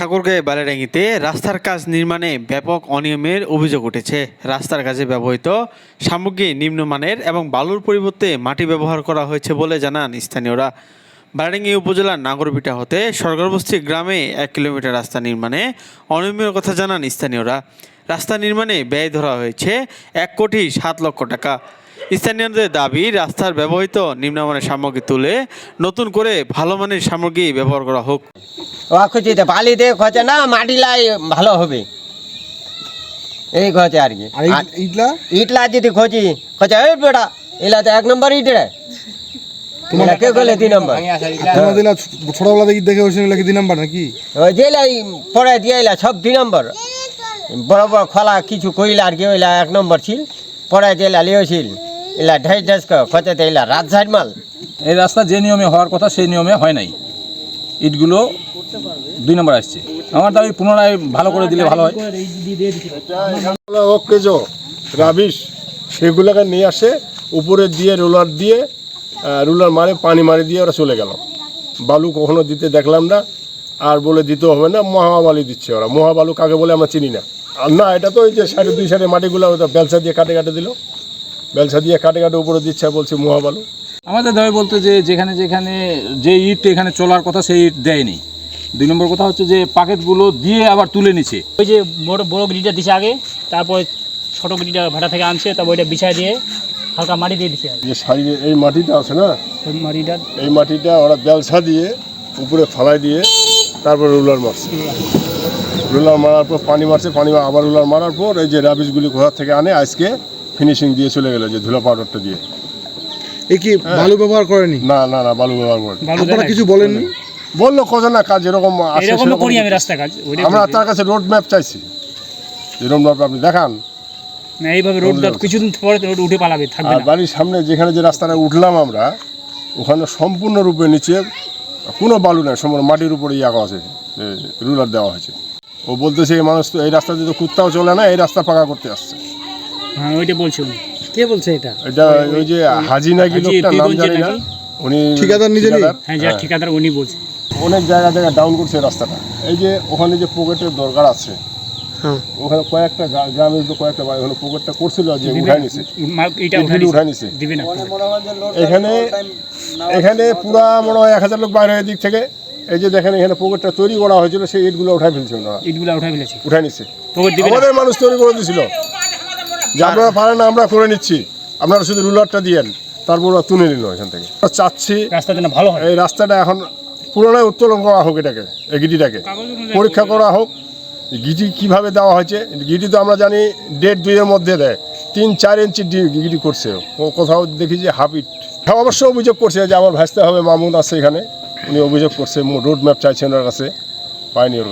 ঠাকুরগাঁও বালাডাঙ্গিতে রাস্তার কাজ নির্মাণে ব্যাপক অনিয়মের অভিযোগ উঠেছে। রাস্তার কাজে ব্যবহৃত সামগ্রী নিম্নমানের এবং বালুর পরিবর্তে মাটি ব্যবহার করা হয়েছে বলে জানান স্থানীয়রা। বালাডাঙ্গি উপজেলার নাগরবিটা হতে সরকারবস্তি গ্রামে এক কিলোমিটার রাস্তা নির্মাণে অনিয়মের কথা জানান স্থানীয়রা। রাস্তা নির্মাণে ব্যয় ধরা হয়েছে এক কোটি সাত লক্ষ টাকা। স্থানীয়দের দাবি রাস্তার ব্যবহৃত নিম্নমানের সামগ্রী তুলে নতুন করে ভালো মানের সামগ্রী ব্যবহার করা হোক। খুঁজিতে বালি দিয়ে খোঁজে না মাটি লাই ভালো হবে। এই খোঁজে আর কি। আর ইটলা? যদি খোঁজি খোঁজে এই বেটা এলা তো এক নম্বর ইট রে। কে গেলে দুই নম্বর? তোমার দিলা ছোটবেলা থেকে দেখে দুই নাম্বার নাকি? ওই পড়ে সব দুই নম্বর। বড় বড় খোলা কিছু কইলা আর কি ওইলা এক নম্বর ছিল পড়ে দিয়ে এলা লিয়েছিল এলা ঢেস ঢেস খোঁজে তো এলা রাত সাইড মাল। এই রাস্তা যে নিয়মে হওয়ার কথা সেই নিয়মে হয় নাই। ইটগুলো দুই নম্বর আসছে। আমার দাবি পুনরায় ভালো করে দিলে ভালো হয়। অকেজ রাবিশ সেগুলোকে নিয়ে আসে উপরে দিয়ে রোলার দিয়ে রোলার মারে পানি মারি দিয়ে ওরা চলে গেল। বালু কখনো দিতে দেখলাম না আর বলে দিতে হবে না মহাবালি দিচ্ছে ওরা। মহাবালু কাকে বলে আমরা চিনি না। আর না এটা তো ওই যে সাইডে দুই সাইডে মাটিগুলো ওটা বেলসা দিয়ে কাটে কাটে দিল। বেলসা দিয়ে কাটে কাটে উপরে দিচ্ছে বলছে মহাবালু আমাদের দাবি বলতে যে যেখানে যেখানে যে ইট এখানে চলার কথা সেই ইট দেয়নি। দুই নম্বর কথা হচ্ছে যে পাকেটগুলো দিয়ে আবার তুলে নিচ্ছে। ওই যে বড় বড় গিরিটা দিছে আগে তারপরে ছোটো গিরিটা ভাটা থেকে আনছে তারপর ওইটা বিছায় দিয়ে হালকা মাটি দিয়ে দিছে যে সাইডে এই মাটিটা আছে না? ওই মাটিটা। এই মাটিটা ওরা বেলসা দিয়ে উপরে ফালাই দিয়ে তারপর রুলার মারছে। রুলার মারার পর পানি মারছে পানি আবার রুলার মারার পর এই যে রাবিশগুলি কোথা থেকে আনে আজকে। ফিনিশিং দিয়ে চলে গেল যে ধুলা পাউডারটা দিয়ে। এ কি বালু ব্যবহার করেনি? না না না বালু ব্যবহার করে আপনারা কিছু বলেননি? বলল কত না কাজ এরকম সেরকম- করি আমি রাস্তা কাজ আমরা তার কাছে রোড ম্যাপ চাইছি। যে রোড ম্যাপ আপনি দেখান। না এইভাবে রোড কিছুদিন পরে রোড উঠে পালাবে থাকবে আর না। বাড়ির সামনে যেখানে যে রাস্তাটা উঠলাম আমরা ওখানে সম্পূর্ণ সম্পূর্ণরূপে নিচে কোনো বালু নেই সম্পূর্ণ মাটির উপরে ইয়া করা আছে রুলার দেওয়া হয়েছে। ও বলতেছে এই মানুষ তো এই রাস্তা দিয়ে তো কুত্তাও চলে না এই রাস্তা পাকা করতে আসছে। হ্যাঁ ওইটা বলছি উনি কে বলছে এটা? এটা ওই যে হাজি নাকি হাজি লোকটার নাম জানি না। উনি ঠিকাদার? ঠিকাদার। হ্যাঁ যা ঠিকাদার উনি বলছে। অনেক জায়গা জায়গা ডাউন করছে রাস্তাটা। এই যে ওখানে যে পকেটের দরকার আছে হ্যাঁ। ওখানে কয়েকটা গ্রামের তো কয়েকটা বাড়ি ওখানে করছিল যে উঠাই নিছে। উঠাই নিছে। এখানে এখানে পুরা মনে হয় এক হাজার লোক বাইরে দিক থেকে। এই যে দেখেন এখানে পকেটটা তৈরি করা হয়েছিল সেই ইটগুলো উঠাই ফেলছে ওনারা। ইটগুলা উঠাই ফেলেছে। উঠাই নিচ্ছে পকেট দিবে না। আমাদের মানুষ তৈরি করে দিছিল। যে আপনারা পারেন না আমরা করে নিচ্ছি। আপনারা শুধু রুলারটা দিয়েন তারপর ওরা তুলে নিল এখান থেকে। চাচ্ছি ভালো হয়। এই রাস্তাটা এখন পুরোটাই উত্তোলন করা হোক এটাকে এই গিটিটাকে। পরীক্ষা করা হোক। গিটি কীভাবে দেওয়া হয়েছে গিটি তো আমরা জানি ডেট দুইয়ের মধ্যে দেয়। তিন চার ইঞ্চি গিটি করছে। ও কোথাও দেখি যে হাফ ইট। হ্যাঁ অবশ্য অভিযোগ করছে যে আমার ভাসতে হবে মামুন আছে এখানে। উনি অভিযোগ করছে রোড ম্যাপ চাইছেন ওর কাছে পায়নি ওর কাছে।